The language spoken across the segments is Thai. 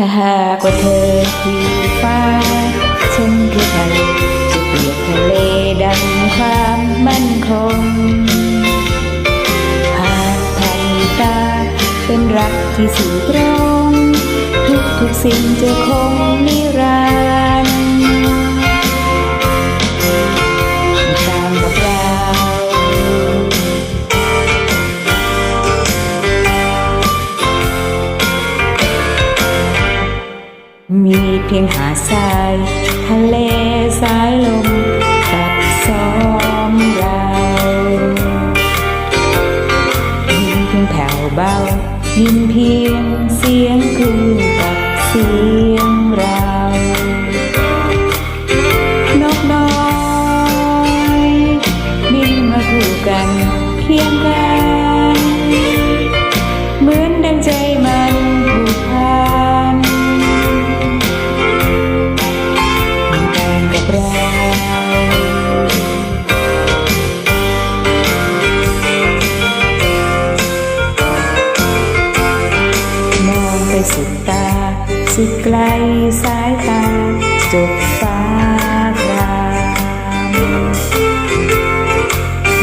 ถ้าหากว่าเธอคือฟ้า ฉันคือทะเลจะเปรียบทะเลดังความมั่นคง หากไทยตาเป็นรักที่สื่อตรง ทุกทุกสิ่งจะคงนิ มีเพียงหาดทรายทะเลสายลมกับซ้อมเรายินเพียงแผ่วเบายินเพียงเสียงคลื่นกับเสียง สุดไกลสายตาจบฟ้ากราม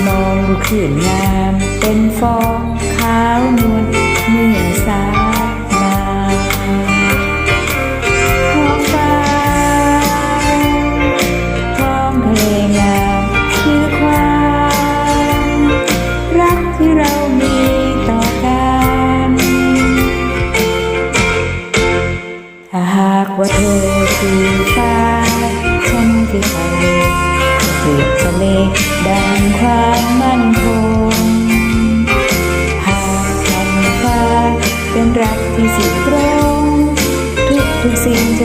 มองขื่นงามเป็นฟอง ว่าเธอคือฟ้า ฉันคือทะเลเปรียบทะเลดังความมั่นคง หากคำฟ้าเป็นรักที่สิตรง ทุกทุกๆสิ่งจะ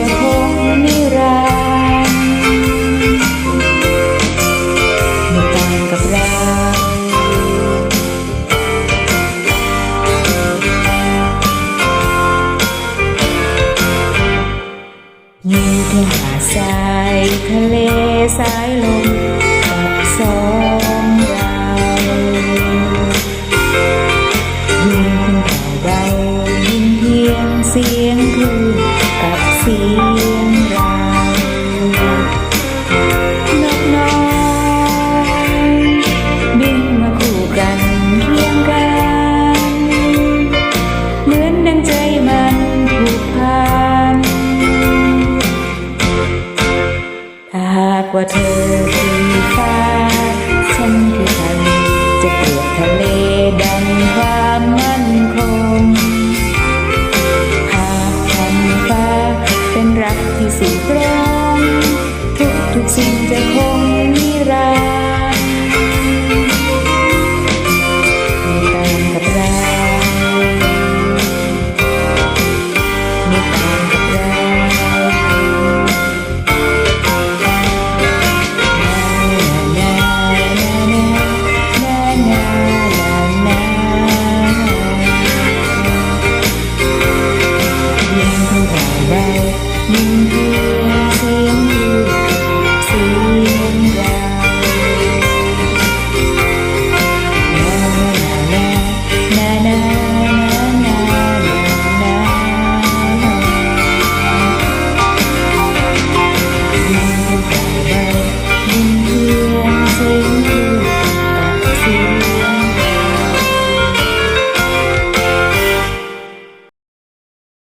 หาดทรายทะเลสายลมกับสองเรายินเพียงแผ่วเบายินเพียงเสียงคลื่นกับเสียง กว่าเธอคือฟ้า ฉันคือทะเจะเปรียบทะเล